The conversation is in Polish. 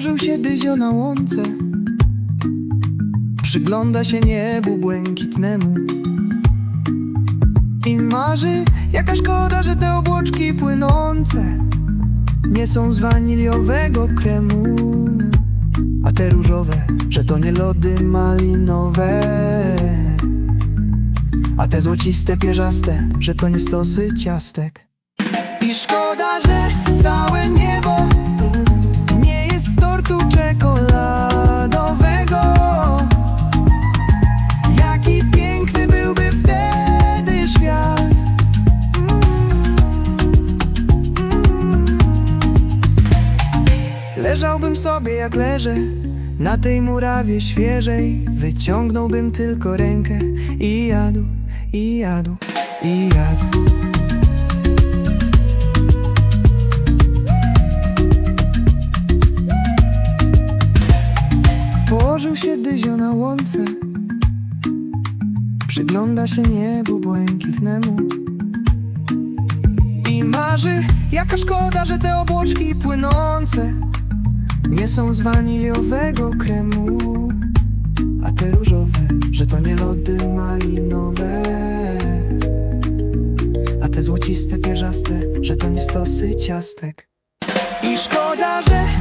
Położył się dyzio na łące. Przygląda się niebu błękitnemu. I marzy, jaka szkoda, że te obłoczki płynące Nie są z waniliowego kremu. A te różowe, że to nie lody malinowe. A te złociste, pierzaste, że to nie stosy ciastek. I szkoda, że całe nie Leżałbym sobie jak leżę na tej murawie świeżej. Wyciągnąłbym tylko rękę i jadł, i jadł, i jadł Położył się dyzio na łące. Przygląda się niebu błękitnemu. I marzy, jaka szkoda, że te obłoczki płynące nie są z waniliowego kremu A te różowe, że to nie lody malinowe. A te złociste, pierzaste, że to nie stosy ciastek. I szkoda, że